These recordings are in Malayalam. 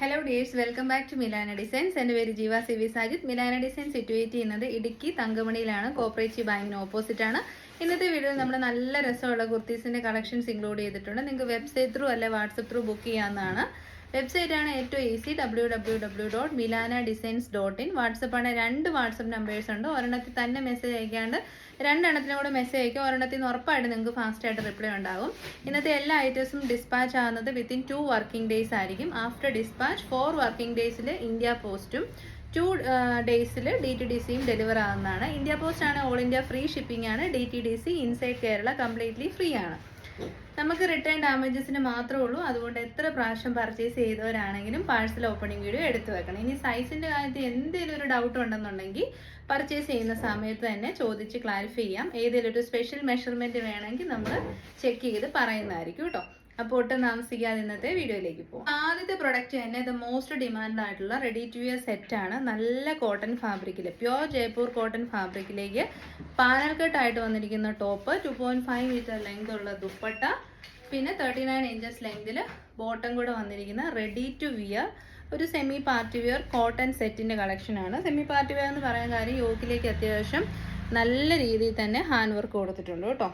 Hello dears welcome back to Milana Designs എന്റെ പേര് Jeeva C V Sajith. Milana Design situate ചെയ്യുന്നത് ഇടുക്കി തങ്കമണിയിലാണ്. കോപ്പറേറ്റീവ് ബാങ്കിന് ആണ്. ഇന്നത്തെ വീഡിയോയിൽ നമ്മൾ നല്ല രസമുള്ള കുർത്തീസിന്റെ കളക്ഷൻസ് ഇൻക്ലൂഡ് ചെയ്തിട്ടുണ്ട്. നിങ്ങൾക്ക് വെബ്സൈറ്റ് ത്രൂ അല്ലെ വാട്സപ്പ് ത്രൂ ബുക്ക് ചെയ്യാവുന്നതാണ്. വെബ്സൈറ്റ് ആണ് ഏറ്റവും easy W W W dot Milana Designs dot in വാട്സപ്പാണ് രണ്ട് വാട്സപ്പ് നമ്പേഴ്സ് ഉണ്ട്. ഒരെണ്ണത്തിൽ തന്നെ മെസ്സേജ് അയക്കാണ്ട് രണ്ടെണ്ണത്തിനും കൂടെ മെസ്സേജ് അയക്കുക ഒരെണ്ണത്തിൽ നിന്ന് ഉറപ്പായിട്ട് നിങ്ങൾക്ക് ഫാസ്റ്റ് ആയിട്ട് റിപ്ലൈ ഉണ്ടാകും. ഇന്നത്തെ എല്ലാ ഐറ്റംസും ഡിസ്പാച്ച് ആകുന്നത് വിത്തിൻ ടു വർക്കിംഗ് ഡേയ്സ് ആയിരിക്കും. ആഫ്റ്റർ ഡിസ്പാച്ച് ഫോർ വർക്കിംഗ് ഡേയ്സിൽ ഇന്ത്യ പോസ്റ്റും ടു ഡേയ്സിൽ ഡി ടി ഡി സിയും ഡെലിവർ ആകുന്നതാണ് ഇന്ത്യ പോസ്റ്റ് ആണ് ഓൾ ഇന്ത്യ ഫ്രീ ഷിപ്പിംഗ് ആണ്. D T D C inside Kerala completely free ആണ്. നമുക്ക് റിട്ടേൺ ഡാമേജസിന് മാത്രമേ ഉള്ളൂ. അതുകൊണ്ട് എത്ര പ്രാവശ്യം പർച്ചേസ് ചെയ്തവരാണെങ്കിലും പാഴ്സൽ ഓപ്പണിംഗ് വീഡിയോ എടുത്തു വെക്കണം. ഇനി സൈസിന്റെ കാര്യത്തിൽ എന്തെങ്കിലും ഒരു ഡൗട്ട് ഉണ്ടെന്നുണ്ടെങ്കിൽ പർച്ചേസ് ചെയ്യുന്ന സമയത്ത് തന്നെ ചോദിച്ച് ക്ലാരിഫൈ ചെയ്യാം. ഏതെങ്കിലും ഒരു സ്പെഷ്യൽ മെഷർമെന്റ് വേണമെങ്കിൽ നമ്മൾ ചെക്ക് ചെയ്ത് പറയുന്നതായിരിക്കും കേട്ടോ. അപ്പോൾ ഒട്ടും താമസിക്കാതെ ഇന്നത്തെ വീഡിയോയിലേക്ക് പോകും ആദ്യത്തെ പ്രൊഡക്റ്റ് തന്നെ ഇത് മോസ്റ്റ് ഡിമാൻഡ് ആയിട്ടുള്ള റെഡി ടു സെറ്റ് ആണ്. നല്ല കോട്ടൺ ഫാബ്രിക്കിൽ പ്യോർ ജയ്പൂർ കോട്ടൺ ഫാബ്രിക്കിലേക്ക് പാനൽ കട്ട് ആയിട്ട് വന്നിരിക്കുന്ന top two point five metre length ഉള്ള ദുപ്പട്ട പിന്നെ തേർട്ടി നയൻ ഇഞ്ചസ് ലെങ്തിൽ ബോട്ടം കൂടെ വന്നിരിക്കുന്ന റെഡി ടു വിയർ ഒരു സെമി പാർട്ടി വെയർ കോട്ടൺ സെറ്റിന്റെ കളക്ഷനാണ് സെമി പാർട്ടി വെയർ എന്ന് പറയാൻ കാര്യം യോക്കിലേക്ക് അത്യാവശ്യം നല്ല രീതിയിൽ തന്നെ ഹാൻഡ് വർക്ക് കൊടുത്തിട്ടുണ്ട് കേട്ടോ.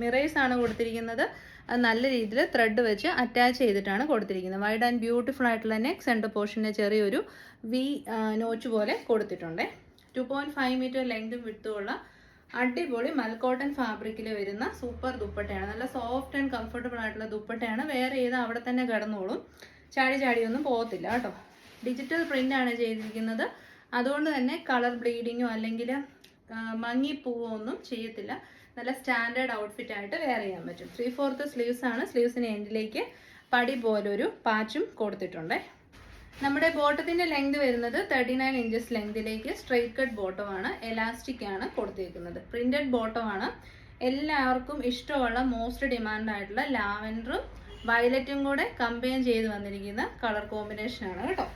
മിറേഴ്സ് ആണ് കൊടുത്തിരിക്കുന്നത്. അത് നല്ല രീതിയിൽ ത്രെഡ് വെച്ച് അറ്റാച്ച് ചെയ്തിട്ടാണ് കൊടുത്തിരിക്കുന്നത്. വൈഡ് ആൻഡ് ബ്യൂട്ടിഫുൾ ആയിട്ടുള്ള നെക്ക് സെന്റർ പോർഷനെ ചെറിയൊരു വി നോച്ച് പോലെ കൊടുത്തിട്ടുണ്ട്. ടു പോയിന്റ് ഫൈവ് മീറ്റർ ലെങ്തും വിട്ടുമുള്ള അടിപൊളി മൽക്കോട്ടൺ ഫാബ്രിക്കിൽ വരുന്ന സൂപ്പർ ദുപ്പട്ടയാണ്. നല്ല സോഫ്റ്റ് ആൻഡ് കംഫർട്ടബിൾ ആയിട്ടുള്ള ദുപ്പട്ടയാണ്. വേറെ ഏത് അവിടെ തന്നെ കിടന്നോളും. ചാടി ചാടിയൊന്നും പോകത്തില്ല കേട്ടോ. ഡിജിറ്റൽ പ്രിന്റ് ആണ് ചെയ്തിരിക്കുന്നത്. അതുകൊണ്ട് തന്നെ കളർ ബ്ലീഡിങ്ങോ അല്ലെങ്കിൽ മങ്ങിപ്പോവോ ഒന്നും ചെയ്യത്തില്ല. നല്ല സ്റ്റാൻഡേർഡ് ഔട്ട്ഫിറ്റ് ആയിട്ട് വെയർ ചെയ്യാൻ പറ്റും. ത്രീ ഫോർത്ത് സ്ലീവ്സ് ആണ്. സ്ലീവ്സിന് എൻഡിലേക്ക് പടി പോലൊരു പാച്ചും കൊടുത്തിട്ടുണ്ട്. നമ്മുടെ ബോട്ടത്തിന്റെ ലെങ്ത് വരുന്നത് തേർട്ടി നയൻ ഇഞ്ചസ് ലെങ്തിലേക്ക് സ്ട്രെയിറ്റ് കട്ട് ബോട്ടം ആണ് എലാസ്റ്റിക് ആണ് കൊടുത്തിരിക്കുന്നത് പ്രിന്റഡ് ബോട്ടം ആണ്. എല്ലാവർക്കും ഇഷ്ടമുള്ള മോസ്റ്റ് ഡിമാൻഡ് ആയിട്ടുള്ള ലാവൻഡറും വയലറ്റും കൂടെ കമ്പയിൻ ചെയ്ത് വന്നിരിക്കുന്ന കളർ കോമ്പിനേഷൻ ആണ് കേട്ടോ.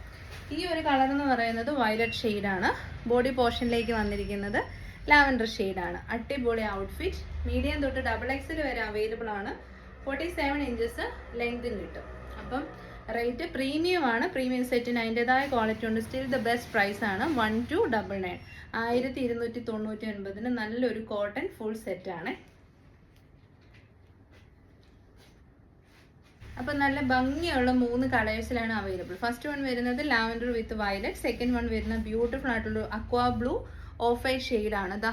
ഈ ഒരു കളർ എന്ന് പറയുന്നത് വയലറ്റ് ഷെയ്ഡാണ് ബോഡി പോർഷനിലേക്ക് വന്നിരിക്കുന്നത് ലാവൻഡർ ആണ്. അടിപൊളി ഔട്ട്ഫിറ്റ് മീഡിയം തൊട്ട് ഡബിൾ എക്സിൽ വരെ അവൈലബിൾ ആണ്. ഫോർട്ടി സെവൻ ഇഞ്ചസ് ലെങ്തും കിട്ടും. അപ്പം റേറ്റ് പ്രീമിയം ആണ്. പ്രീമിയം സെറ്റിന് അതിന്റെതായ ക്വാളിറ്റി ഉണ്ട്. സ്റ്റിൽ ദ ബെസ്റ്റ് പ്രൈസ് ആണ്. വൺ ടു ഡബിൾ നയൻ ആയിരത്തി ഇരുന്നൂറ്റി തൊണ്ണൂറ്റി ഒൻപതിന് നല്ലൊരു കോട്ടൺ ഫുൾ സെറ്റാണ് അപ്പം നല്ല ഭംഗിയുള്ള മൂന്ന് കളേഴ്സിലാണ് അവൈലബിൾ ഫസ്റ്റ് വൺ വരുന്നത് lavender with violet second one വരുന്ന ബ്യൂട്ടിഫുൾ ആയിട്ടുള്ള അക്വാ ബ്ലൂ ഓഫ് ഐ ഷെയ്ഡാണ്. ഇതാ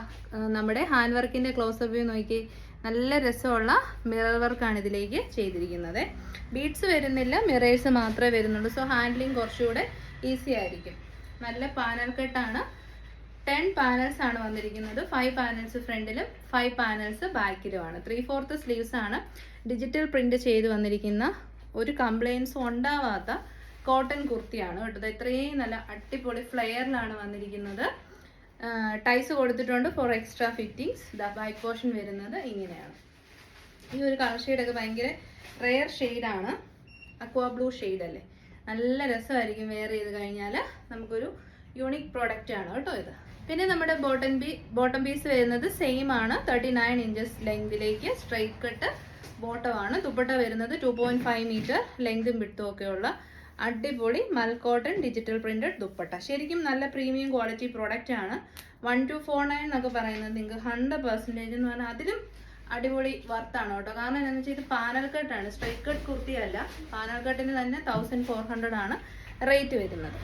നമ്മുടെ ഹാൻഡ് വർക്കിന്റെ ക്ലോസ് വ്യൂ നോക്കി നല്ല രസമുള്ള മിറർ വർക്കാണ് ഇതിലേക്ക് ചെയ്തിരിക്കുന്നത്. ബീഡ്സ് വരുന്നില്ല മിറേഴ്സ് മാത്രമേ വരുന്നുള്ളൂ. സോ ഹാൻഡ്ലിങ് കുറച്ചുകൂടെ ഈസി ആയിരിക്കും. നല്ല പാനൽ കട്ടാണ്. ടെൻ പാനൽസ് ആണ് വന്നിരിക്കുന്നത്. ഫൈവ് പാനൽസ് ഫ്രണ്ടിലും ഫൈവ് പാനൽസ് ബാക്കിലുമാണ്. ത്രീ ഫോർത്ത് സ്ലീവ്സ് ആണ് ഡിജിറ്റൽ പ്രിന്റ് ചെയ്ത് വന്നിരിക്കുന്ന ഒരു കംപ്ലയിൻസും ഉണ്ടാവാത്ത കോട്ടൺ കുർത്തിയാണ് കേട്ടോ. ഇത്രയും നല്ല അടിപൊളി ഫ്ലെയറിലാണ് വന്നിരിക്കുന്നത്. ടൈസ് കൊടുത്തിട്ടുണ്ട് for extra fittings the back portion വരുന്നത് ഇങ്ങനെയാണ്. ഈ ഒരു കളർ ഷെയ്ഡൊക്കെ ഭയങ്കര റെയർ ഷെയ്ഡാണ് അക്വാ ബ്ലൂ ഷെയ്ഡ് അല്ലേ? നല്ല രസമായിരിക്കും വെയർ ചെയ്ത് കഴിഞ്ഞാൽ നമുക്കൊരു യൂണിക് പ്രോഡക്റ്റ് ആണ് കേട്ടോ ഇത്. പിന്നെ നമ്മുടെ ബോട്ടം പീ ബോട്ടം പീസ് വരുന്നത് സെയിം ആണ്. തേർട്ടി നയൻ ഇഞ്ചസ് ലെങ്തിലേക്ക് സ്ട്രൈറ്റ് കട്ട് ബോട്ടമാണ് ദുപ്പട്ട വരുന്നത് ടു പോയിന്റ് ഫൈവ് മീറ്റർ ലെങ്തും വിട്ടും ഒക്കെയുള്ള അടിപൊളി mul cotton digital printed dupatta. ശരിക്കും നല്ല പ്രീമിയം ക്വാളിറ്റി പ്രോഡക്റ്റ് ആണ്. വൺ ടു ഫോർ നയൻ എന്നൊക്കെ പറയുന്നത് നിങ്ങൾക്ക് ഹൺഡ്രഡ് പെർസെന്റേജ് എന്ന് പറഞ്ഞാൽ അതിലും അടിപൊളി വർത്താണ് കേട്ടോ. കാരണം എന്താണെന്ന് വെച്ചാൽ ഇത് പാനൽ കട്ടാണ് സ്ട്രൈറ്റ് കട്ട് കുർത്തിയല്ല പാനൽ കട്ടിന് തന്നെ തൗസൻഡ് ഫോർ ഹൺഡ്രഡ് ആണ് റേറ്റ് വരുന്നത്.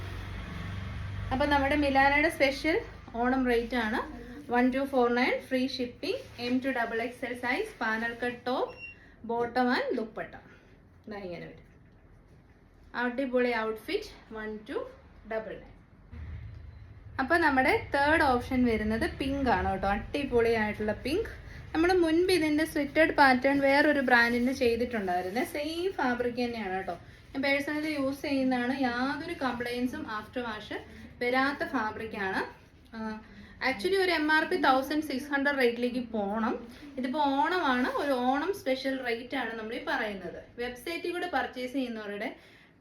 അപ്പം നമ്മുടെ മിലാനയുടെ സ്പെഷ്യൽ ഓണം റേറ്റ് ആണ്. One two four nine free shipping M to double X L size panel cut top bottom and dupatta. ഇങ്ങനെ വരും. അടിപൊളി outfit one two double nine അപ്പോൾ നമ്മുടെ തേർഡ് ഓപ്ഷൻ വരുന്നത് പിങ്ക് ആണ് കേട്ടോ. അടിപൊളി ആയിട്ടുള്ള പിങ്ക് നമ്മൾ മുൻപ് ഇതിന്റെ സ്വിറ്റഡ് പാറ്റേൺ വേറൊരു ബ്രാൻഡിന് ചെയ്തിട്ടുണ്ടായിരുന്നു. സെയിം ഫാബ്രിക് തന്നെയാണ് കേട്ടോ. ഞാൻ പേഴ്സണലി യൂസ് ചെയ്യുന്നതാണ്. യാതൊരു കംപ്ലയിൻസും ആഫ്റ്റർ വാഷ് വരാത്ത ഫാബ്രിക്കാണ് ആക്ച്വലി ഒരു M R P thousand six hundred റേറ്റിലേക്ക് പോകണം ഇതിപ്പോൾ ഓണമാണ്. ഒരു ഓണം സ്പെഷ്യൽ റേറ്റ് ആണ് നമ്മൾ ഈ പറയുന്നത്. വെബ്സൈറ്റിൽ കൂടെ പർച്ചേസ് ചെയ്യുന്നവരുടെ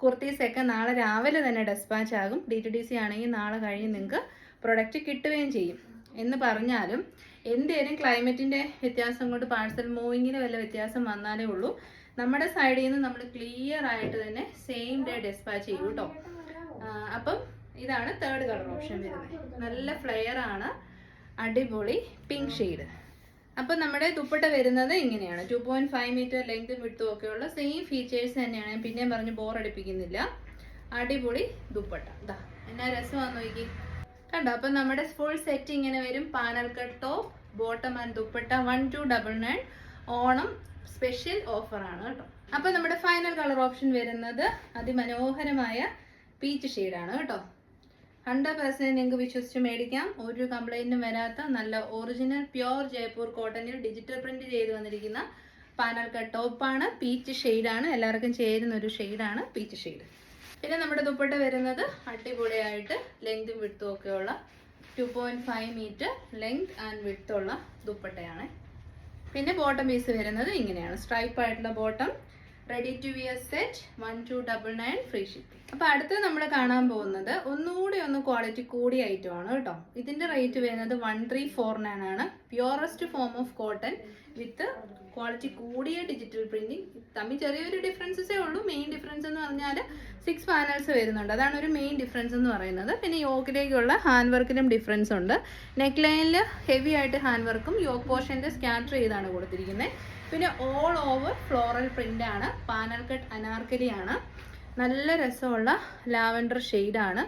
കുർത്തീസ് ഒക്കെ നാളെ രാവിലെ തന്നെ ഡെസ്പാച്ച് ആകും ഡി ടി ഡി സി ആണെങ്കിൽ നാളെ കഴിഞ്ഞ് നിങ്ങൾക്ക് പ്രൊഡക്റ്റ് കിട്ടുകയും ചെയ്യും. എന്ന് പറഞ്ഞാലും എന്തേലും ക്ലൈമറ്റിന്റെ വ്യത്യാസം കൊണ്ട് പാഴ്സൽ മൂവിങ്ങിന് വല്ല വ്യത്യാസം വന്നാലേ ഉള്ളൂ. നമ്മുടെ സൈഡിൽ നിന്ന് നമ്മൾ ക്ലിയർ ആയിട്ട് തന്നെ സെയിം ഡേ ഡെസ്പാച്ച് ചെയ്യും കേട്ടോ. അപ്പം ഇതാണ് തേർഡ് കളർ ഓപ്ഷൻ വരുന്നത്. നല്ല ഫ്ലെയർ ആണ്. അടിപൊളി പിങ്ക് ഷെയ്ഡ് അപ്പം നമ്മുടെ ദുപ്പട്ട വരുന്നത് ഇങ്ങനെയാണ്. ടു പോയിന്റ് ഫൈവ് മീറ്റർ ലെങ്തും വിട്ടും ഒക്കെയുള്ള സെയിം ഫീച്ചേഴ്സ് തന്നെയാണ്. പിന്നെയും പറഞ്ഞ് ബോർ അടിപ്പിക്കുന്നില്ല. അടിപൊളി ദുപ്പട്ട. ഇതാ എന്നാ രസമാണെന്ന് നോക്കി. കണ്ടോ? അപ്പം നമ്മുടെ ഫുൾ സെറ്റ് ഇങ്ങനെ വരും. Panel cut top bottom and dupatta one two double nine Onam special offer ആണ് കേട്ടോ. അപ്പം നമ്മുടെ ഫൈനൽ കളർ ഓപ്ഷൻ വരുന്നത് അതിമനോഹരമായ പീച്ച് ഷെയ്ഡാണ് കേട്ടോ. ഹൺഡ്രഡ് പെർസെന്റ് നിങ്ങൾക്ക് വിശ്വസിച്ച് മേടിക്കാം. ഒരു കംപ്ലൈന്റും വരാത്ത നല്ല ഒറിജിനൽ പ്യോർ ജയ്പൂർ കോട്ടണിൽ ഡിജിറ്റൽ പ്രിന്റ് ചെയ്ത് വന്നിരിക്കുന്ന പാനൽ കട്ട് ടോപ്പാണ് പീച്ച് ഷെയ്ഡാണ് എല്ലാവർക്കും ചേരുന്ന ഒരു ഷെയ്ഡാണ് പീച്ച് ഷെയ്ഡ് പിന്നെ നമ്മുടെ ദുപ്പട്ട വരുന്നത് അടിപൊളിയായിട്ട് ലെങ്തും വിട്ടും ഒക്കെയുള്ള two point five metre length and വിട്ടുള്ള ദുപ്പട്ടയാണ്. പിന്നെ ബോട്ടം പീസ് വരുന്നത് ഇങ്ങനെയാണ്. സ്ട്രൈപ്പ് ആയിട്ടുള്ള bottom ready to wear set one two double nine free shipping അപ്പോൾ അടുത്ത് നമ്മൾ കാണാൻ പോകുന്നത് ഒന്നുകൂടി ഒന്ന് ക്വാളിറ്റി കൂടിയ ഐറ്റം ആണ് കേട്ടോ. ഇതിന്റെ റേറ്റ് വരുന്നത് വൺ ത്രീ ഫോർ നയൻ ആണ്. Purest form of cotton with quality കൂടിയ ഡിജിറ്റൽ പ്രിന്റിംഗ് തമ്മിൽ ചെറിയൊരു ഡിഫറൻസസേ ഉള്ളൂ. മെയിൻ ഡിഫറൻസ് എന്ന് പറഞ്ഞാൽ സിക്സ് പാനൽസ് വരുന്നുണ്ട്. അതാണ് ഒരു മെയിൻ ഡിഫറൻസ് എന്ന് പറയുന്നത്. പിന്നെ യോക്കിലേക്കുള്ള ഹാൻഡ് വർക്കിനും ഡിഫറൻസ് ഉണ്ട്. നെക്ക് ലൈനിൽ ഹെവി ആയിട്ട് ഹാൻഡ് വർക്കും യോക്ക് പോർഷന്റെ സ്കാറ്റർ ചെയ്താണ് കൊടുത്തിരിക്കുന്നത് പിന്നെ ഓൾ ഓവർ ഫ്ലോറൽ പ്രിന്റ് ആണ്. പാനൽ കട്ട് അനാർക്കലിയാണ് നല്ല രസമുള്ള ലാവൻഡർ ആണ്.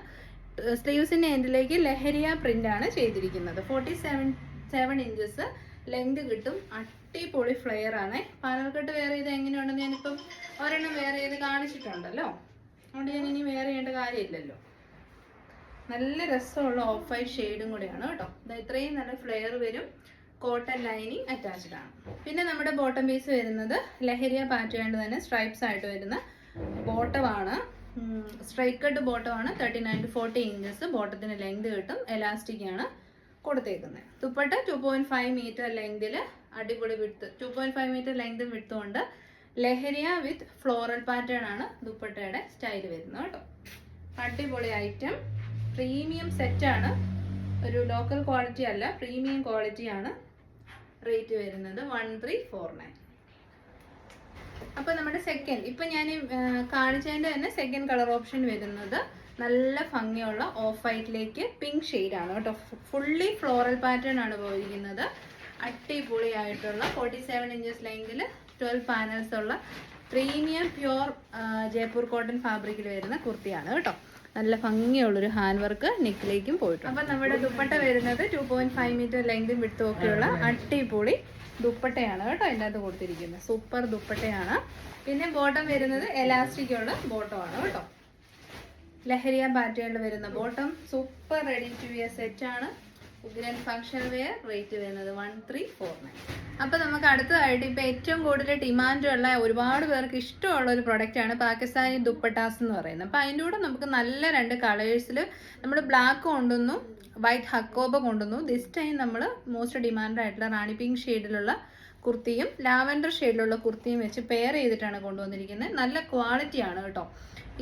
സ്ലീവ്സിന്റെ എൻഡിലേക്ക് ലഹരിയ പ്രിന്റ് ആണ് ചെയ്തിരിക്കുന്നത്. Forty seven seven inches length കിട്ടും. അടിപൊളി ഫ്ലെയർ ആണ്. പാനൽ കട്ട് വേറെ ചെയ്ത് എങ്ങനെയുണ്ടെന്ന് ഞാനിപ്പം ഒരെണ്ണം വേറെ ചെയ്ത് കാണിച്ചിട്ടുണ്ടല്ലോ. അതുകൊണ്ട് ഞാൻ ഇനി വേറെ ചെയ്യേണ്ട കാര്യമില്ലല്ലോ. നല്ല രസമുള്ള ഓഫ് വൈറ്റ് ഷെയ്ഡും കൂടെയാണ് കേട്ടോ. ഇത്രയും നല്ല ഫ്ലെയർ വരും. കോട്ടൺ ലൈനിങ് അറ്റാച്ച്ഡ് ആണ്. പിന്നെ നമ്മുടെ ബോട്ടം പീസ് വരുന്നത് ലഹരിയ പാറ്റേണിൽ തന്നെ സ്ട്രൈപ്സ് ആയിട്ട് വരുന്ന ബോട്ടമാണ് സ്ട്രൈക്കഡ് cut ബോട്ടമാണ് thirty nine to forty inches ബോട്ടത്തിന് length കിട്ടും. എലാസ്റ്റിക് ആണ് കൊടുത്തേക്കുന്നത് dupatta two point five metre ലെങ്തിൽ അടിപൊളി വിട്ട് ടു പോയിന്റ് ഫൈവ് മീറ്റർ ലെങ്തും വിട്ടുകൊണ്ട് ലഹരിയ വിത്ത് ഫ്ലോറൽ പാറ്റേൺ ആണ് ദുപ്പട്ടയുടെ സ്റ്റൈൽ വരുന്നത് കേട്ടോ. അടിപൊളി ഐറ്റം പ്രീമിയം സെറ്റാണ് ഒരു ലോക്കൽ ക്വാളിറ്റി അല്ല പ്രീമിയം ക്വാളിറ്റിയാണ് റേറ്റ് വരുന്നത് വൺ ത്രീ ഫോർ നയൻ അപ്പോൾ നമ്മുടെ സെക്കൻഡ് ഇപ്പം ഞാൻ കാണിച്ചതിന്റെ തന്നെ സെക്കൻഡ് കളർ ഓപ്ഷൻ വരുന്നത് നല്ല ഭംഗിയുള്ള ഓഫ് വൈറ്റിലേക്ക് പിങ്ക് ആണ് കേട്ടോ. ഫുള്ളി ഫ്ലോറൽ പാറ്റേൺ ആണ് പോയിരിക്കുന്നത്. അടിപൊളിയായിട്ടുള്ള ഫോർട്ടി സെവൻ ഇഞ്ചസ് ലെങ്കിൽ ട്വൽവ് പാനൽസ് ഉള്ള പ്രീമിയം പ്യുവർ ജയ്പൂർ കോട്ടൺ ഫാബ്രിക്കിൽ വരുന്ന കുർത്തിയാണ് കേട്ടോ. നല്ല ഭംഗിയുള്ളൊരു ഹാൻഡ് വർക്ക് നെക്കിലേക്കും പോയിട്ടുണ്ട്. അപ്പം നമ്മുടെ ദുപ്പട്ട വരുന്നത് ടു പോയിന്റ് ഫൈവ് മീറ്റർ ലെങ്തും വിട്ടും ഒക്കെയുള്ള അടിപൊളി ദുപ്പട്ടയാണ് കേട്ടോ അതിന്റെ അകത്ത് കൊടുത്തിരിക്കുന്നത്. സൂപ്പർ ദുപ്പട്ടയാണ്. പിന്നെ ബോട്ടം വരുന്നത് എലാസ്റ്റിക് ഉള്ള ബോട്ടമാണ് കേട്ടോ. ലഹരിയ പാറ്റേണിൽ വരുന്ന bottom. Super ready to wear set ആണ്. ഉഗ്രൻ ഫംഗ്ഷൻ വെയർ റേറ്റ് വരുന്നത് വൺ ത്രീ ഫോർ നയൻ അപ്പോൾ നമുക്ക് അടുത്തതായിട്ട് ഇപ്പോൾ ഏറ്റവും കൂടുതൽ ഡിമാൻഡുള്ള ഒരുപാട് പേർക്ക് ഇഷ്ടമുള്ള ഒരു പ്രൊഡക്റ്റാണ് പാകിസ്ഥാനി ദുപ്പട്ടാസ് എന്ന് പറയുന്നത്. അപ്പോൾ അതിന്റെ കൂടെ നമുക്ക് നല്ല രണ്ട് കളേഴ്സിൽ നമ്മൾ ബ്ലാക്ക് കൊണ്ടുവന്നു വൈറ്റ് ഹക്കോബ കൊണ്ടുവന്നു. ദിസ് ടൈം നമ്മൾ മോസ്റ്റ് ഡിമാൻഡായിട്ടുള്ള റാണി പിങ്ക് ഷെയ്ഡിലുള്ള കുർത്തിയും ലാവൻഡർ ഷെയ്ഡിലുള്ള കുർത്തിയും വെച്ച് പെയർ ചെയ്തിട്ടാണ് കൊണ്ടുവന്നിരിക്കുന്നത്. നല്ല ക്വാളിറ്റിയാണ് കേട്ടോ.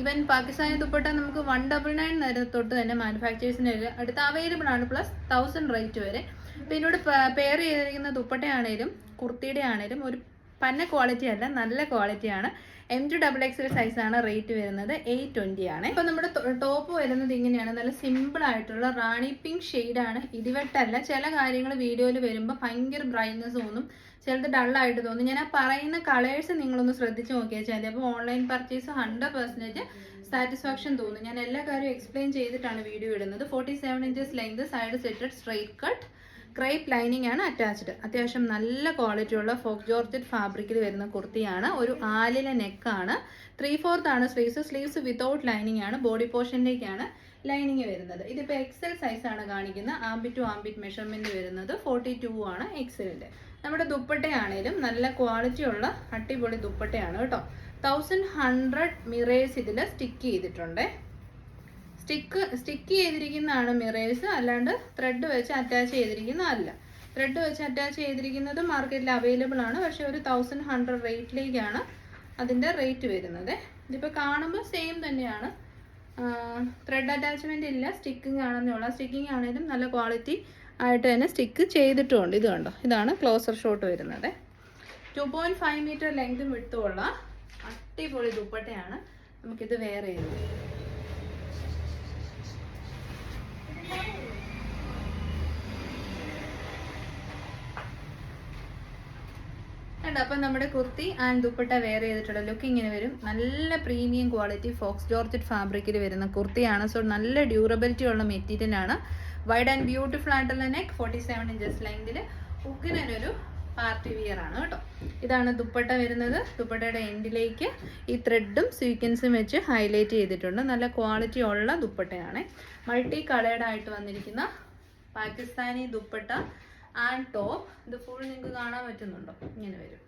ഇവൻ പാകിസ്ഥാനി ദുപ്പട്ട നമുക്ക് വൺ ഡബിൾ നയൻ തൊട്ട് തന്നെ മാനുഫാക്ചേഴ്സിന് അടുത്ത് അവൈലബിൾ ആണ് പ്ലസ് തൗസൻഡ് റേറ്റ് വരെ. പിന്നീട് പെയർ ചെയ്തിരിക്കുന്ന ദുപ്പട്ടയാണേലും കുർത്തിയുടെ ആണേലും ഒരു പന്ന ക്വാളിറ്റി അല്ല നല്ല ക്വാളിറ്റിയാണ് M to double X size ആണ് റേറ്റ് വരുന്നത് എയ്റ്റ് ട്വന്റി ആണ്. ഇപ്പൊ നമ്മുടെ ടോപ്പ് വരുന്നത് ഇങ്ങനെയാണ്. നല്ല സിമ്പിൾ ആയിട്ടുള്ള റാണി പിങ്ക് ആണ്. ഇടിവെട്ടല്ല. ചില കാര്യങ്ങൾ വീഡിയോയിൽ വരുമ്പോൾ ഭയങ്കര ബ്രൈറ്റ്നസ് തോന്നും. ചിലത് ഡള്ളായിട്ട് തോന്നും. ഞാൻ ആ പറയുന്ന കളേഴ്സ് നിങ്ങളൊന്ന് ശ്രദ്ധിച്ച് നോക്കിയാൽ മതി. അപ്പോൾ online purchase hundred percentage satisfaction തോന്നും. ഞാൻ എല്ലാ കാര്യവും എക്സ്പ്ലെയിൻ ചെയ്തിട്ടാണ് വീഡിയോ ഇടുന്നത്. Forty seven inches length side സെറ്റഡ് straight cut crepe lining ആണ് അറ്റാച്ച്ഡ്. അത്യാവശ്യം നല്ല ക്വാളിറ്റി ഉള്ള ഫോക്ക് ജോർജറ്റ് ഫാബ്രിക്കിൽ വരുന്ന കുർത്തിയാണ്. ഒരു ആലിലെ നെക്കാണ് ത്രീ ഫോർത്ത് ആണ് സ്ലീവ്സ്. സ്ലീവ്സ് വിതൗട്ട് ലൈനിങ് ആണ്. ബോഡി പോർഷനിലേക്കാണ് ലൈനിങ് വരുന്നത്. ഇതിപ്പോൾ എക്സൽ സൈസ് ആണ് കാണിക്കുന്നത്. ആംബിറ്റ് ടു ആംബിറ്റ് മെഷർമെന്റ് വരുന്നത് ഫോർട്ടി ടു ആണ് എക്സലിന്റെ നമ്മുടെ ദുപ്പട്ടയാണേലും നല്ല ക്വാളിറ്റി ഉള്ള അടിപൊളി ദുപ്പട്ടയാണ് കേട്ടോ. തൗസൻഡ് ഹൺഡ്രഡ് മിറേഴ്സ് ഇതിൽ സ്റ്റിക്ക് ചെയ്തിട്ടുണ്ട്. സ്റ്റിക്ക് സ്റ്റിക്ക് ചെയ്തിരിക്കുന്നതാണ് മിറേഴ്സ് അല്ലാണ്ട് ത്രെഡ് വെച്ച് അറ്റാച്ച് ചെയ്തിരിക്കുന്നതല്ല. ത്രെഡ് വെച്ച് അറ്റാച്ച് ചെയ്തിരിക്കുന്നത് മാർക്കറ്റിൽ അവൈലബിൾ ആണ്. പക്ഷെ ഒരു തൗസൻഡ് ഹൺഡ്രഡ് റേറ്റിലേക്കാണ് അതിന്റെ റേറ്റ് വരുന്നത്. ഇതിപ്പോൾ കാണുമ്പോൾ സെയിം തന്നെയാണ്. ത്രെഡ് അറ്റാച്ച്മെന്റ് ഇല്ല സ്റ്റിക്കിങ് ആണെന്നേ ഉള്ളൂ. സ്റ്റിക്കിംഗ് ആണെങ്കിലും നല്ല ക്വാളിറ്റി ആയിട്ട് തന്നെ സ്റ്റിക്ക് ചെയ്തിട്ടുമുണ്ട് ഇത് കണ്ടോ? ഇതാണ് ക്ലോസർ ഷോട്ട് വരുന്നത്. ടു പോയിന്റ് ഫൈവ് മീറ്റർ ലെങ്തും വിട്ടുമുള്ള അട്ടിപൊളി ദുപ്പട്ടയാണ്. നമുക്കിത് വേറെ ചെയ്തു അപ്പം നമ്മുടെ കുർത്തി ആൻഡ് ദുപ്പട്ട വെയർ ചെയ്തിട്ടുള്ള ലുക്ക് ഇങ്ങനെ വരും. നല്ല പ്രീമിയം ക്വാളിറ്റി ഫോക്സ് ജോർജറ്റ് ഫാബ്രിക്കിൽ വരുന്ന കുർത്തിയാണ്. സോ നല്ല ഡ്യൂറബിലിറ്റി ഉള്ള മെറ്റീരിയൽ ആണ്. വൈഡ് ആൻഡ് ബ്യൂട്ടിഫുൾ ആയിട്ടുള്ള നെക്ക് ഫോർട്ടി സെവൻ ഇഞ്ചസ് ലെങ്തിൽ ഉക്കിനൊരു പാർട്ടി വിയർ ആണ് കേട്ടോ. ഇതാണ് ദുപ്പട്ട വരുന്നത്. ദുപ്പട്ടയുടെ എൻഡിലേക്ക് ഈ ത്രെഡും സ്വീക്വൻസും വെച്ച് ഹൈലൈറ്റ് ചെയ്തിട്ടുണ്ട്. നല്ല ക്വാളിറ്റി ഉള്ള ദുപ്പട്ടയാണ്. മൾട്ടി കളേർഡ് ആയിട്ട് വന്നിരിക്കുന്ന പാകിസ്ഥാനി ദുപ്പട്ട ആൻഡ് ടോപ്പ്. ഇത് ഫുൾ നിങ്ങൾക്ക് കാണാൻ പറ്റുന്നുണ്ടോ? ഇങ്ങനെ വരും.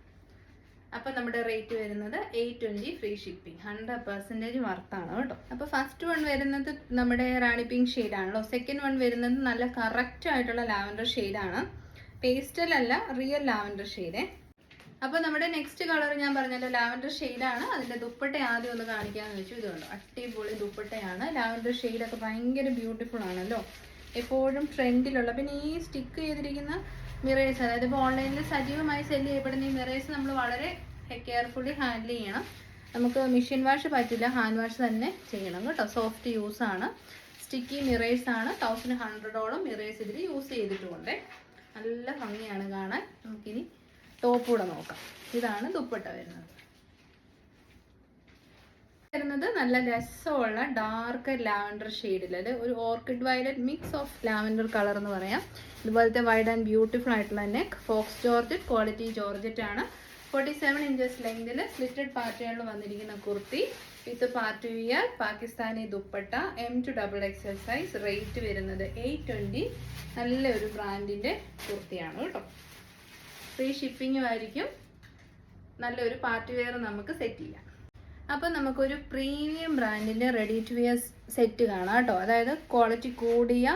അപ്പം നമ്മുടെ റേറ്റ് വരുന്നത് eight twenty free shipping hundred percentage വർത്താണ് കേട്ടോ. അപ്പോൾ ഫസ്റ്റ് വൺ വരുന്നത് നമ്മുടെ റാണി പിങ്ക് ഷെയ്ഡാണല്ലോ സെക്കൻഡ് വൺ വരുന്നത് നല്ല കറക്റ്റ് ആയിട്ടുള്ള ലാവൻഡർ ഷെയ്ഡാണ് പേസ്റ്റൽ അല്ല റിയൽ ലാവൻഡർ ഷെയ്ഡേ അപ്പോൾ നമ്മുടെ നെക്സ്റ്റ് കളർ ഞാൻ പറഞ്ഞല്ലോ ലാവൻഡർ ഷെയ്ഡാണ് അതിന്റെ ദുപ്പട്ട ആദ്യം ഒന്ന് കാണിക്കാമെന്ന് വെച്ചു. ഇതുകൊണ്ട് അടിപൊളി ദുപ്പട്ടയാണ്. ലാവൻഡർ ഷെയ്ഡൊക്കെ ഭയങ്കര ബ്യൂട്ടിഫുൾ ആണല്ലോ. എപ്പോഴും ട്രെൻഡിലുള്ള പിന്നെ ഈ സ്റ്റിക്ക് ചെയ്തിരിക്കുന്ന മിറേഴ്സ് അതായത് ഇപ്പോൾ ഓൺലൈനിൽ സജീവമായി സെൽ ചെയ്യപ്പെടുന്ന ഈ മിറേഴ്സ് നമ്മൾ വളരെ കെയർഫുള്ളി ഹാൻഡിൽ ചെയ്യണം. നമുക്ക് മെഷീൻ വാഷ് പറ്റില്ല ഹാൻഡ് വാഷ് തന്നെ ചെയ്യണം കേട്ടോ. സോഫ്റ്റ് യൂസ് ആണ്. സ്റ്റിക്കി മിറേഴ്സ് ആണ്. തൗസൻഡ് ഹൺഡ്രഡോളം മിറേഴ്സ് ഇതിൽ യൂസ് ചെയ്തിട്ടുമുണ്ട്. നല്ല ഭംഗിയാണ് കാണാൻ. നമുക്കിനി ടോപ്പ് കൂടെ നോക്കാം. ഇതാണ് ദുപ്പട്ട വരുന്നത്. വരുന്നത് നല്ല രസമുള്ള ഡാർക്ക് ലാവൻഡർ ഷെയ്ഡിൽ അത് ഒരു orchid violet mix of lavender colour എന്ന് പറയാം. ഇതുപോലത്തെ വൈഡ് ആൻഡ് ബ്യൂട്ടിഫുൾ ആയിട്ടുള്ള neck faux georgette quality georgette ആണ്. ഫോർട്ടി സെവൻ ഇഞ്ചസ് ലെങ്തിൽ സ്ലിറ്റഡ് പാറ്റേണിൽ വന്നിരിക്കുന്ന kurti. With party wear Pakistani dupatta M to double XL size rate വരുന്നത് എയ്റ്റ് ട്വന്റി നല്ലൊരു ബ്രാൻഡിന്റെ കുർത്തിയാണ് കേട്ടോ. ഫ്രീ ഷിപ്പിങ്ങും ആയിരിക്കും. നല്ലൊരു പാർട്ടി വെയർ നമുക്ക് സെറ്റ് ചെയ്യാം. അപ്പം നമുക്കൊരു പ്രീമിയം ബ്രാൻഡിന്റെ റെഡി ടു വിയർ സെറ്റ് കാണാം കേട്ടോ. അതായത് ക്വാളിറ്റി കൂടിയ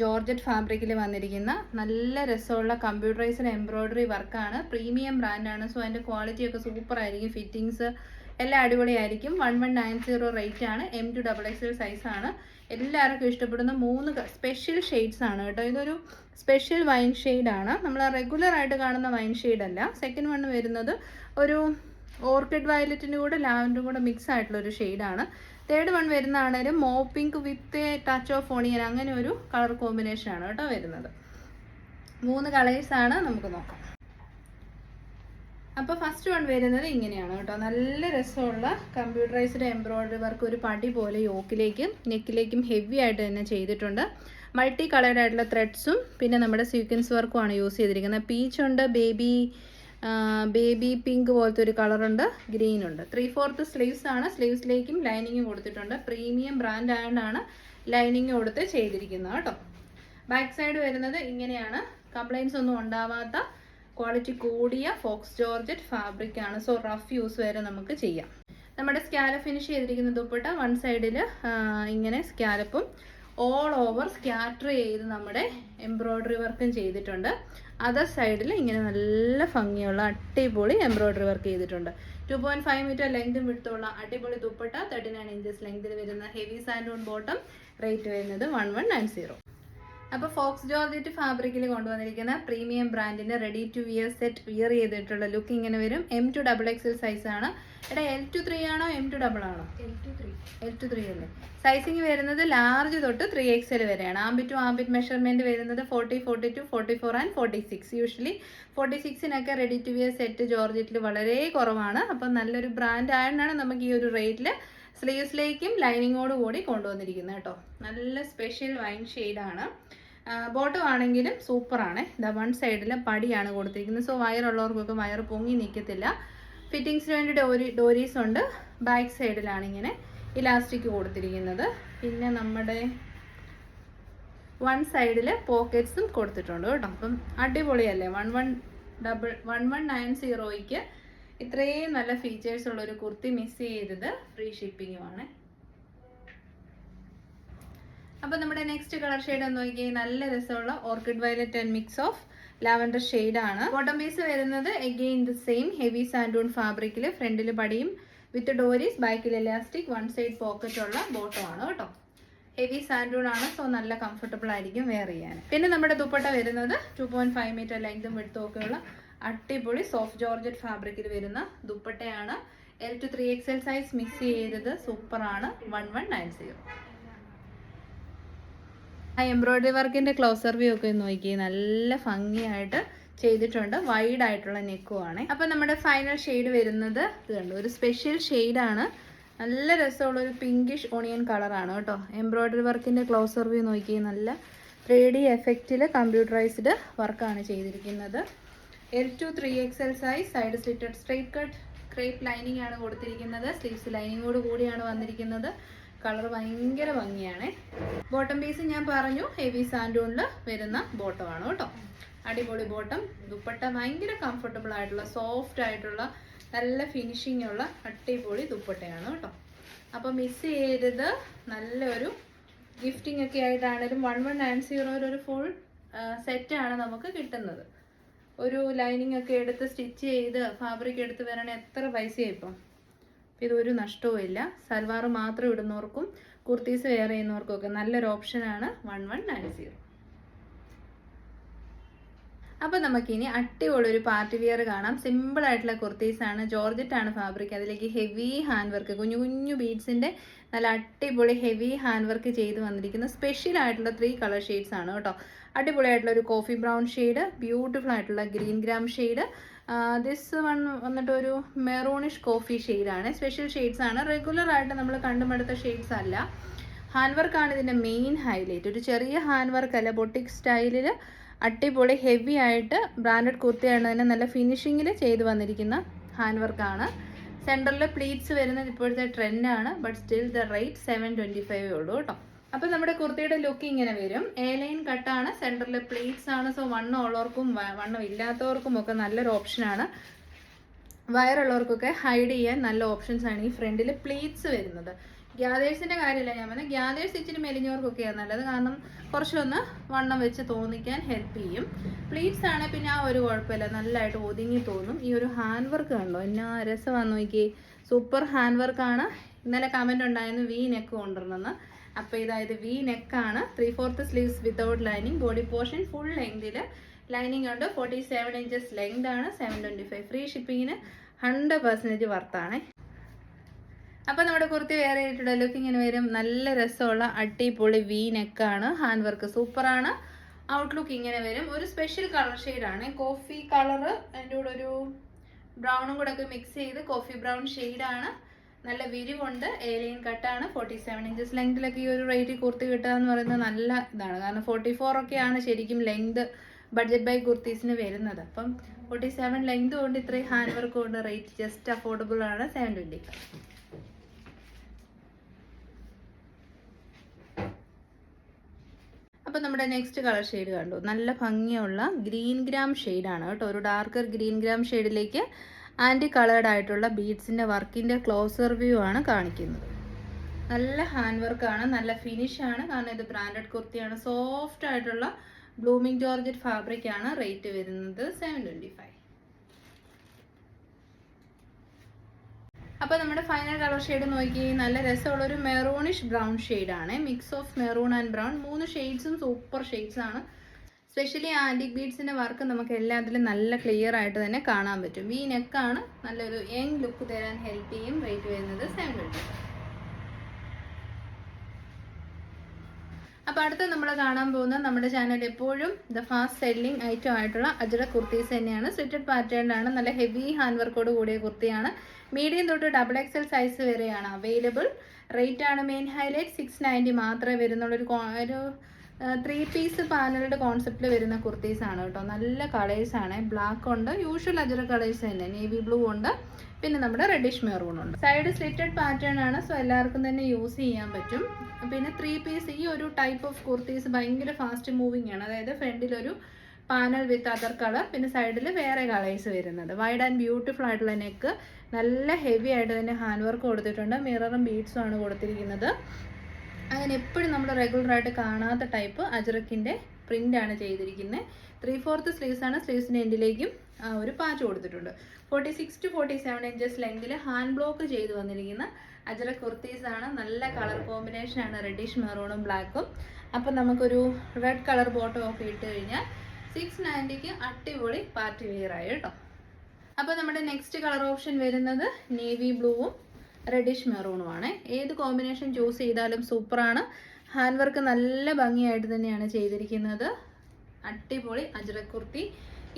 ജോർജറ്റ് ഫാബ്രിക്കിൽ വന്നിരിക്കുന്ന നല്ല രസമുള്ള കമ്പ്യൂട്ടറൈസ്ഡ് എംബ്രോയ്ഡറി വർക്കാണ് പ്രീമിയം ബ്രാൻഡാണ് സോ അതിന്റെ ക്വാളിറ്റിയൊക്കെ സൂപ്പറായിരിക്കും ഫിറ്റിങ്സ് എല്ലാം അടിപൊളിയായിരിക്കും. One one nine zero rate ആണ്. M to double X L സൈസാണ് എല്ലാവർക്കും ഇഷ്ടപ്പെടുന്ന മൂന്ന് സ്പെഷ്യൽ ഷെയ്ഡ്സ് ആണ് കേട്ടോ. ഇതൊരു സ്പെഷ്യൽ വൈൻ ഷെയ്ഡാണ് നമ്മൾ റെഗുലർ ആയിട്ട് കാണുന്ന വൈൻ ഷെയ്ഡല്ല സെക്കൻഡ് വൺ വരുന്നത് ഒരു ഓർക്കിഡ് വയലറ്റിന്റെ കൂടെ ലാവൻഡറും കൂടെ മിക്സ് ആയിട്ടുള്ള ഒരു ഷെയ്ഡാണ് third one വരുന്നതാണേലും mauve pink with a touch of onion അങ്ങനെ ഒരു കളർ കോമ്പിനേഷൻ ആണ് കേട്ടോ വരുന്നത്. മൂന്ന് കളേഴ്സാണ് നമുക്ക് നോക്കാം. അപ്പോൾ ഫസ്റ്റ് വൺ വരുന്നത് ഇങ്ങനെയാണ് കേട്ടോ. നല്ല രസമുള്ള കമ്പ്യൂട്ടറൈസ്ഡ് എംബ്രോയ്ഡറി വർക്ക് ഒരു പടി പോലെ യോക്കിലേക്കും നെക്കിലേക്കും ഹെവി ആയിട്ട് തന്നെ ചെയ്തിട്ടുണ്ട്. മൾട്ടി കളേർഡ് ആയിട്ടുള്ള ത്രെഡ്സും പിന്നെ നമ്മുടെ സീക്വൻസ് വർക്കുമാണ് യൂസ് ചെയ്തിരിക്കുന്നത്. പീച്ച് ഉണ്ട് ബേബി ബേബി പിങ്ക് പോലത്തെ ഒരു കളറുണ്ട് ഗ്രീൻ ഉണ്ട്. ത്രീ ഫോർത്ത് സ്ലീവ്സ് ആണ് സ്ലീവ്സിലേക്കും ലൈനിങ് കൊടുത്തിട്ടുണ്ട്. പ്രീമിയം ബ്രാൻഡ് ആയതുകൊണ്ടാണ് ലൈനിങ് കൊടുത്ത് ചെയ്തിരിക്കുന്നത് കേട്ടോ. ബാക്ക് സൈഡ് വരുന്നത് ഇങ്ങനെയാണ്. കംപ്ലൈൻസ് ഒന്നും ഉണ്ടാവാത്ത ക്വാളിറ്റി കൂടിയ ഫോക്സ് ജോർജറ്റ് ഫാബ്രിക് ആണ്. സോ റഫ് യൂസ് വരെ നമുക്ക് ചെയ്യാം. നമ്മുടെ സ്കാലപ്പ് ഫിനിഷ് ചെയ്തിരിക്കുന്ന ദുപ്പട്ട വൺ സൈഡിൽ ഇങ്ങനെ സ്കാലപ്പും ഓൾ ഓവർ സ്കാറ്റർ ചെയ്ത് നമ്മുടെ എംബ്രോയ്ഡറി വർക്കും ചെയ്തിട്ടുണ്ട്. അതർ സൈഡിൽ ഇങ്ങനെ നല്ല ഭംഗിയുള്ള അടിപൊളി എംബ്രോയ്ഡറി വർക്ക് ചെയ്തിട്ടുണ്ട്. ടു പോയിന്റ് ഫൈവ് മീറ്റർ ലെങ്തും വിടുത്തുള്ള അടിപൊളി ദുപ്പട്ട തേർട്ടി നയൻ ഇഞ്ചസ് ലെങ്തിൽ വരുന്ന ഹെവി സാൻഡൂൺ ബോട്ടം റേറ്റ് വരുന്നത് വൺ വൺ നയൻ സീറോ അപ്പോൾ ഫോക്സ് ജോർജറ്റ് ഫാബ്രിക്കിൽ കൊണ്ടുവന്നിരിക്കുന്ന പ്രീമിയം ബ്രാൻഡിന്റെ ready to wear set wear ചെയ്തിട്ടുള്ള ലുക്ക് ഇങ്ങനെ വരും. M to double XL size ആണ്. എടാ എൽ ടു ത്രീ ആണോ എം ടു ഡബിൾ ആണോ? L to three L to three അല്ലേ? സൈസിങ് വരുന്നത് ലാർജ് തൊട്ട് ത്രീ എക്സൽ വരെയാണ്. ആംബിറ്റ് ടു ആംബിറ്റ് മെഷർമെന്റ് വരുന്നത് forty forty two forty four and forty six usually forty സിക്സിനൊക്കെ ready to wear set ജോർജറ്റിൽ വളരെ കുറവാണ്. അപ്പം നല്ലൊരു ബ്രാൻഡ് ആയതുകൊണ്ടാണ് നമുക്ക് ഈ ഒരു റേറ്റിൽ സ്ലീവ്സിലേക്കും ലൈനിങ്ങോട് കൂടി കൊണ്ടുവന്നിരിക്കുന്നത് കേട്ടോ. നല്ല സ്പെഷ്യൽ വൈൻ ഷെയ്ഡാണ് ബോട്ടം ആണെങ്കിലും സൂപ്പറാണ് ഇതാ വൺ സൈഡിൽ പടിയാണ് കൊടുത്തിരിക്കുന്നത്. സോ വയറുള്ളവർക്കൊക്കെ വയർ പൊങ്ങി നിൽക്കത്തില്ല ഫിറ്റിങ്സിന് വേണ്ടി ഡോരി ഡോരീസ് ഉണ്ട്. ബാക്ക് സൈഡിലാണ് ഇങ്ങനെ ഇലാസ്റ്റിക് കൊടുത്തിരിക്കുന്നത്. പിന്നെ നമ്മുടെ വൺ സൈഡിൽ പോക്കറ്റ്സും കൊടുത്തിട്ടുണ്ട് കേട്ടോ. അപ്പം അടിപൊളിയല്ലേ? One one double one one nine സീറോയ്ക്ക് ഇത്രയും നല്ല ഫീച്ചേഴ്സ് ഉള്ള ഒരു കുർത്തി മിസ് ചെയ്തത് ഫ്രീ ഷിപ്പിങ്ങുമാണ് അപ്പോൾ നമ്മുടെ നെക്സ്റ്റ് കളർ ഷെയ്ഡ് എന്ന് നോക്കിയാൽ നല്ല രസമുള്ള orchid violet and mix of lavender ആണ്. ബോട്ടം പീസ് വരുന്നത് എഗെയിൻ ദ സെയിം ഹെവി സാൻഡൂൺ ഫാബ്രിക്കിൽ ഫ്രണ്ടിൽ പടിയും വിത്ത് ഡോരീസ് ബാക്കിൽ എലാസ്റ്റിക് വൺ സൈഡ് പോക്കറ്റ് ഉള്ള ബോട്ടമാണ് കേട്ടോ. ഹെവി സാൻഡൂൺ ആണ് സോ നല്ല കംഫർട്ടബിൾ ആയിരിക്കും വെയർ ചെയ്യാൻ. പിന്നെ നമ്മുടെ ദുപ്പട്ട വരുന്നത് ടു പോയിന്റ് ഫൈവ് മീറ്റർ ലെങ്തും വിടുത്തും ഒക്കെയുള്ള അടിപൊളി സോഫ്റ്റ് ജോർജറ്റ് ഫാബ്രിക്കിൽ വരുന്ന ദുപ്പട്ടയാണ്. L to three XL size mix ചെയ്തത് സൂപ്പറാണ് വൺ വൺ നയൻ സീറോ ആ എംബ്രോയിഡറി വർക്കിന്റെ ക്ലോസർ വ്യൂ ഒക്കെ നോക്കി. നല്ല ഭംഗിയായിട്ട് ചെയ്തിട്ടുണ്ട്. വൈഡ് ആയിട്ടുള്ള നെക്കും ആണ് അപ്പൊ നമ്മുടെ ഫൈനൽ ഷെയ്ഡ് വരുന്നത് ഇത് കണ്ടു? ഒരു സ്പെഷ്യൽ ഷെയ്ഡാണ് നല്ല രസമുള്ള ഒരു പിങ്കിഷ് ഓണിയൻ കളറാണ് കേട്ടോ. എംബ്രോയിഡറി വർക്കിന്റെ ക്ലോസർ വ്യൂ നോക്കി. നല്ല ത്രീ ഡി എഫക്റ്റിൽ കമ്പ്യൂട്ടറൈസ്ഡ് വർക്കാണ് ചെയ്തിരിക്കുന്നത്. L to three X L size side slitted straight cut crepe lining ആണ് കൊടുത്തിരിക്കുന്നത്. സ്ലീവ്സ് ലൈനിങ്ങോട് കൂടിയാണ് വന്നിരിക്കുന്നത്. കളർ ഭയങ്കര ഭംഗിയാണ്. ബോട്ടം പീസ് ഞാൻ പറഞ്ഞു ഹെവി സാൻഡൂണിൽ വരുന്ന ബോട്ടമാണ് കേട്ടോ. അടിപൊളി ബോട്ടം ദുപ്പട്ട ഭയങ്കര കംഫർട്ടബിൾ ആയിട്ടുള്ള സോഫ്റ്റ് ആയിട്ടുള്ള നല്ല ഫിനിഷിംഗ് ഉള്ള അടിപൊളി ദുപ്പട്ടയാണ് കേട്ടോ. അപ്പോൾ മിസ് ചെയ്യരുത്. നല്ലൊരു ഗിഫ്റ്റിംഗ് ഒക്കെ ആയിട്ടാണേലും വൺ വൺ നയൻ സീറോയിൽ ഒരു ഫുൾ സെറ്റാണ് നമുക്ക് കിട്ടുന്നത്. ഒരു ലൈനിങ് ഒക്കെ എടുത്ത് സ്റ്റിച്ച് ചെയ്ത് ഫാബ്രിക് എടുത്ത് വരണേ എത്ര പൈസയായി ഇപ്പം? ഇതൊരു നഷ്ടവും ഇല്ല. സൽവാർ മാത്രം ഇടുന്നവർക്കും കുർത്തീസ് വെയർ ചെയ്യുന്നവർക്കും ഒക്കെ നല്ലൊരു ഓപ്ഷനാണ് വൺ വൺ നയൻ സീറോ അപ്പോൾ നമുക്കിനി അടിപൊളി ഒരു പാർട്ടി വിയർ കാണാം. സിമ്പിൾ ആയിട്ടുള്ള കുർത്തീസ് ആണ്. ജോർജറ്റ് ആണ് ഫാബ്രിക് അതിലേക്ക് ഹെവി ഹാൻഡ് വർക്ക് കുഞ്ഞു കുഞ്ഞു ബീഡ്സിന്റെ നല്ല അടിപൊളി ഹെവി ഹാൻഡ് വർക്ക് ചെയ്ത് വന്നിരിക്കുന്ന സ്പെഷ്യൽ ആയിട്ടുള്ള ത്രീ കളർ ഷെയ്ഡ്സ് ആണ് കേട്ടോ. അടിപൊളിയായിട്ടുള്ള ഒരു കോഫി ബ്രൗൺ ഷെയ്ഡ് ബ്യൂട്ടിഫുൾ ആയിട്ടുള്ള green gram shade this one വന്നിട്ട് ഒരു മെറൂണിഷ് കോഫി ഷെയ്ഡാണ് സ്പെഷ്യൽ ഷെയ്ഡ്സ് ആണ്. റെഗുലർ ആയിട്ട് നമ്മൾ കണ്ടുമടുത്ത ഷെയ്ഡ്സ് അല്ല. ഹാൻഡ് വർക്കാണ് ഇതിന്റെ മെയിൻ ഹൈലൈറ്റ് ഒരു ചെറിയ ഹാൻഡ് വർക്ക് അല്ല. ബൊട്ടിക് സ്റ്റൈലിൽ അടിപൊളി ഹെവി ആയിട്ട് ബ്രാൻഡഡ് കുർത്തിയാണ് തന്നെ നല്ല ഫിനിഷിങ്ങിൽ ചെയ്തു വന്നിരിക്കുന്ന ഹാൻഡ് വർക്കാണ് സെന്ററിൽ പ്ലീറ്റ്സ് വരുന്നത് ഇപ്പോഴത്തെ ട്രെൻഡാണ് but still the rate seven twenty ഫൈവേ ഉള്ളൂ കേട്ടോ. അപ്പോൾ നമ്മുടെ കുർത്തിയുടെ ലുക്ക് ഇങ്ങനെ വരും. എ ലൈൻ കട്ടാണ് സെന്ററിൽ പ്ലീറ്റ്സ് ആണ്. സോ വണ്ണം ഉള്ളവർക്കും വണ്ണം ഇല്ലാത്തവർക്കും ഒക്കെ നല്ലൊരു ഓപ്ഷനാണ് വയറുള്ളവർക്കൊക്കെ ഹൈഡ് ചെയ്യാൻ നല്ല ഓപ്ഷൻസ് ആണ് ഈ ഫ്രണ്ടിൽ പ്ലീറ്റ്സ് വരുന്നത്. ഗ്യാദേഴ്സിന്റെ കാര്യമല്ല ഞാൻ പറഞ്ഞത്. ഗ്യാദേഴ്സ് ഇച്ചിരി മെലിഞ്ഞവർക്കൊക്കെയാണ് നല്ലത്. കാരണം കുറച്ചൊന്ന് വണ്ണം വെച്ച് തോന്നിക്കാൻ ഹെൽപ്പ് ചെയ്യും. പ്ലീറ്റ്സ് ആണ് പിന്നെ ആ ഒരു കുഴപ്പമില്ല. നല്ലതായിട്ട് ഒതുങ്ങി തോന്നും. ഈ ഒരു ഹാൻഡ് വർക്ക് കണ്ടോ? എന്നാ വന്നു നോക്കി സൂപ്പർ ഹാൻഡ് വർക്കാണ് ഇന്നലെ കമന്റ് ഉണ്ടായിരുന്നു വി നെക്ക് കൊണ്ടുവരണമെന്ന്. അപ്പോൾ ഇതായത് വി നെക്കാണ് three fourth sleeves without lining body portion full ലെങ്തിൽ lining ഉണ്ട്. ഫോർട്ടി സെവൻ ഇഞ്ചസ് ലെങ്ത് ആണ് സെവൻ ട്വന്റി ഫൈവ് ഫ്രീ ഷിപ്പിങ്ങിന് ഹൺഡ്രഡ് പെർസെന്റേജ് വർത്താണ് അപ്പോൾ നമ്മുടെ കുർത്തി വേറെ ആയിട്ടുള്ള ലുക്ക് ഇങ്ങനെ വരും. നല്ല രസമുള്ള അടിപൊളി വി നെക്കാണ് ഹാൻഡ് വർക്ക് സൂപ്പറാണ് ഔട്ട്ലുക്ക് ഇങ്ങനെ വരും. ഒരു സ്പെഷ്യൽ കളർ ഷെയ്ഡാണ് കോഫി കളർ അതിന്റെ കൂടെ ഒരു ബ്രൗണും കൂടെ ഒക്കെ മിക്സ് ചെയ്ത് കോഫി ബ്രൗൺ ഷെയ്ഡാണ് നല്ല വിരിവുണ്ട്. ഏലിയൻ കട്ടാണ്. ഫോർട്ടി സെവൻ ഇഞ്ചസ് ലെങ്തിലൊക്കെ ഈ ഒരു റേറ്റ് കുർത്തി കിട്ടുക എന്ന് പറയുന്നത് നല്ല ഇതാണ്. കാരണം ഫോർട്ടി ഫോർ ഒക്കെയാണ് ശരിക്കും ലെങ്ത് ബഡ്ജറ്റ് ബൈ കുർത്തീസിന് വരുന്നത്. അപ്പം ഫോർട്ടി സെവൻ ലെങ്ത് കൊണ്ട് ഇത്രയും ഹാൻഡ് വർക്ക് കൊണ്ട് റേറ്റ് ജസ്റ്റ് അഫോർഡബിൾ ആണ്. സെവൻ ട്വന്റി അപ്പോൾ നമ്മുടെ നെക്സ്റ്റ് കളർ ഷെയ്ഡ് കണ്ടു. നല്ല ഭംഗിയുള്ള ഗ്രീൻ ഗ്രാം ഷെയ്ഡാണ് കേട്ടോ. ഒരു ഡാർക്കർ ഗ്രീൻ ഗ്രാം ഷെയ്ഡിലേക്ക് ആന്റി കളേർഡ് ആയിട്ടുള്ള ബീഡ്സിന്റെ വർക്കിന്റെ ക്ലോസർ വ്യൂ ആണ് കാണിക്കുന്നത്. നല്ല ഹാൻഡ് വർക്കാണ് നല്ല ഫിനിഷ് ആണ്. കാരണം ഇത് ബ്രാൻഡഡ് കുർത്തിയാണ്. സോഫ്റ്റ് ആയിട്ടുള്ള ബ്ലൂമിംഗ് ജോർജറ്റ് ഫാബ്രിക് ആണ് റേറ്റ് വരുന്നത് സെവൻ ട്വന്റി ഫൈവ് അപ്പോൾ നമ്മുടെ ഫൈനൽ കളർ ഷെയ്ഡ് നോക്കി. നല്ല രസമുള്ളൊരു മെറൂണിഷ് ബ്രൗൺ ആണ്. Mix of maroon and brown മൂന്ന് ഷെയ്ഡ്സും സൂപ്പർ ഷെയ്ഡ്സാണ് സ്പെഷ്യലി ആന്റിക് ബീഡ്സിന്റെ വർക്ക് നമുക്ക് എല്ലാത്തിലും നല്ല ക്ലിയർ ആയിട്ട് തന്നെ കാണാൻ പറ്റും. ഈ നെക്കാണ് നല്ലൊരു യങ് ലുക്ക് തരാൻ ഹെൽപ്പ് ചെയ്യും റേറ്റ് വരുന്നത് സെവൻ ട്വന്റി അപ്പോൾ അടുത്ത നമ്മൾ കാണാൻ പോകുന്നത് നമ്മുടെ ചാനൽ എപ്പോഴും ദ ഫാസ്റ്റ് സെല്ലിംഗ് ഐറ്റം ആയിട്ടുള്ള അജറ കുർത്തീസ് തന്നെയാണ്. സ്വിറ്റഡ് പാറ്റേൺ ആണ് നല്ല ഹെവി ഹാൻഡ് വർക്കോട് കൂടിയ കുർത്തിയാണ്. മീഡിയം തൊട്ട് ഡബിൾ എക്സൽ സൈസ് വരെയാണ് അവൈലബിൾ റേറ്റ് ആണ് മെയിൻ ഹൈലൈറ്റ് സിക്സ് നയന്റി മാത്രമേ വരുന്നുള്ളൂ. ഒരു ത്രീ പീസ് പാനലുടെ കോൺസെപ്റ്റിൽ വരുന്ന കുർത്തീസ് ആണ് കേട്ടോ. നല്ല കളേഴ്സ് ആണ്. ബ്ലാക്ക് ഉണ്ട് യൂഷ്വൽ അജറ കളേഴ്സ് തന്നെ. നേവി ബ്ലൂ ഉണ്ട് പിന്നെ നമ്മുടെ റെഡിഷ് മെറൂൺ ഉണ്ട്. സൈഡ് സ്ലിറ്റഡ് പാറ്റേൺ ആണ് സോ എല്ലാവർക്കും തന്നെ യൂസ് ചെയ്യാൻ പറ്റും. പിന്നെ ത്രീ പീസ് ഈ ഒരു ടൈപ്പ് ഓഫ് കുർത്തീസ് ഭയങ്കര ഫാസ്റ്റ് മൂവിങ് ആണ്. അതായത് ഫ്രണ്ടിൽ ഒരു പാനൽ വിത്ത് അതർ കളർ പിന്നെ സൈഡിൽ വേറെ കളേഴ്സ് വരുന്നത്. വൈഡ് ആൻഡ് ബ്യൂട്ടിഫുൾ ആയിട്ടുള്ള നെക്ക് നല്ല ഹെവി ആയിട്ട് തന്നെ ഹാൻഡ് വർക്ക് കൊടുത്തിട്ടുണ്ട് മിററും ബീഡ്സും ആണ് കൊടുത്തിരിക്കുന്നത്. അങ്ങനെ എപ്പോഴും നമ്മൾ റെഗുലർ ആയിട്ട് കാണാത്ത ടൈപ്പ് അജറക്കിന്റെ പ്രിന്റ് ആണ് ചെയ്തിരിക്കുന്നത് ത്രീ ഫോർത്ത് സ്ലീവ്സ് ആണ് സ്ലീവ്സിന്റെ എൻഡിലേക്കും ഒരു പാച്ച് കൊടുത്തിട്ടുണ്ട്. Forty six to forty seven inches ലെങ്തിൽ hand block ചെയ്ത് വന്നിരിക്കുന്ന അജറ കുർത്തീസ് ആണ്. നല്ല കളർ കോമ്പിനേഷൻ ആണ്. റെഡിഷ് മെറൂണും ബ്ലാക്കും അപ്പം നമുക്കൊരു റെഡ് കളർ ബോട്ടം ഒക്കെ ഇട്ട് കഴിഞ്ഞാൽ സിക്സ് നയന്റിക്ക് അടിപൊളി പാർട്ടി വെയർ ആയി കേട്ടോ. അപ്പോൾ നമ്മുടെ നെക്സ്റ്റ് കളർ ഓപ്ഷൻ വരുന്നത് നേവി ബ്ലൂവും റെഡിഷ് മെറൂണുമാണ് ഏത് കോമ്പിനേഷൻ ചൂസ് ചെയ്താലും സൂപ്പറാണ്. ഹാൻഡ് വർക്ക് നല്ല ഭംഗിയായിട്ട് തന്നെയാണ് ചെയ്തിരിക്കുന്നത്. അടിപൊളി അജ്രക് കുർത്തി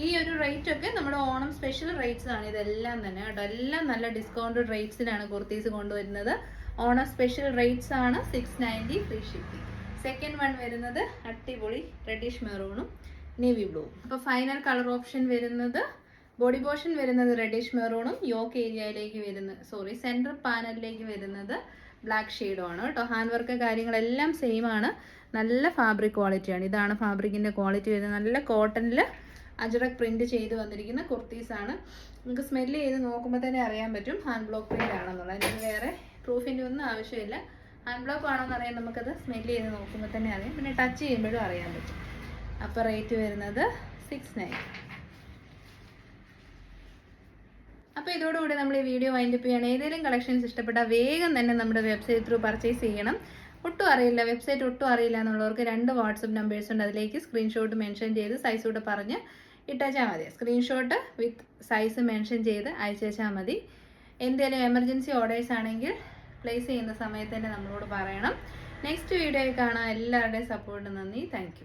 ഈ ഒരു റേറ്റ് ഒക്കെ നമ്മുടെ ഓണം സ്പെഷ്യൽ റേറ്റ്സ് ആണ്. ഇതെല്ലാം തന്നെ കേട്ടോ. എല്ലാം നല്ല ഡിസ്കൗണ്ടഡ് റേറ്റ്സിലാണ് കുർത്തീസ് കൊണ്ടുവരുന്നത്. ഓണം സ്പെഷ്യൽ റേറ്റ്സ് ആണ് six ninety free shipping second one വരുന്നത് അടിപൊളി റെഡിഷ് മെറൂണും നേവി ബ്ലൂ അപ്പോൾ ഫൈനൽ കളർ ഓപ്ഷൻ വരുന്നത് ബോഡി പോർഷൻ വരുന്നത് റെഡിഷ് മെറൂണും യോക്ക് ഏരിയയിലേക്ക് വരുന്നത് സോറി സെന്റർ പാനലിലേക്ക് വരുന്നത് ബ്ലാക്ക് ഷെയ്ഡും ആണ് കേട്ടോ. ഹാൻഡ് വർക്ക് കാര്യങ്ങളെല്ലാം സെയിം ആണ്. നല്ല ഫാബ്രിക് ക്വാളിറ്റിയാണ് ഇതാണ് ഫാബ്രിക്കിന്റെ ക്വാളിറ്റി വരുന്നത്. നല്ല കോട്ടണിൽ അജറക് പ്രിന്റ് ചെയ്ത് വന്നിരിക്കുന്ന കുർത്തീസാണ് നമുക്ക് സ്മെല്ല് ചെയ്ത് നോക്കുമ്പോൾ തന്നെ അറിയാൻ പറ്റും ഹാൻഡ് ബ്ലോക്ക് പ്രിന്റ് ആണെന്നുള്ളത്. അതിന് വേറെ പ്രൂഫിന്റെ ഒന്നും ആവശ്യമില്ല. ഹാൻഡ് ബ്ലോക്ക് ആണോ എന്ന് അറിയാൻ നമുക്കത് സ്മെല്ല് ചെയ്ത് നോക്കുമ്പോൾ തന്നെ അറിയാം. പിന്നെ ടച്ച് ചെയ്യുമ്പോഴും അറിയാൻ പറ്റും. അപ്പോൾ റേറ്റ് വരുന്നത് സിക്സ് നയൻ അപ്പോൾ ഇതോടുകൂടി നമ്മൾ ഈ വീഡിയോ വൈൻഡപ്പ് ചെയ്യണം. ഏതെങ്കിലും കളക്ഷൻസ് ഇഷ്ടപ്പെട്ടാൽ വേഗം തന്നെ നമ്മുടെ വെബ്സൈറ്റ് ത്രൂ പർച്ചേസ് ചെയ്യണം. ഒട്ടും അറിയില്ല. വെബ്സൈറ്റ് ഒട്ടും അറിയില്ല എന്നുള്ളവർക്ക് രണ്ട് വാട്സപ്പ് നമ്പേഴ്സ് ഉണ്ട്. അതിലേക്ക് സ്ക്രീൻഷോട്ട് മെൻഷൻ ചെയ്ത് സൈസ് കൂടെ പറഞ്ഞ് ഇട്ടേച്ചാൽ മതി. സ്ക്രീൻഷോട്ട് വിത്ത് സൈസ് മെൻഷൻ ചെയ്ത് അയച്ചാൽ മതി. എന്തെങ്കിലും എമർജൻസി ഓർഡേഴ്സ് ആണെങ്കിൽ പ്ലേസ് ചെയ്യുന്ന സമയത്ത് തന്നെ നമ്മളോട് പറയണം. നെക്സ്റ്റ് വീഡിയോയിൽ കാണാം. എല്ലാവരുടെയും സപ്പോർട്ട് നന്ദി. താങ്ക്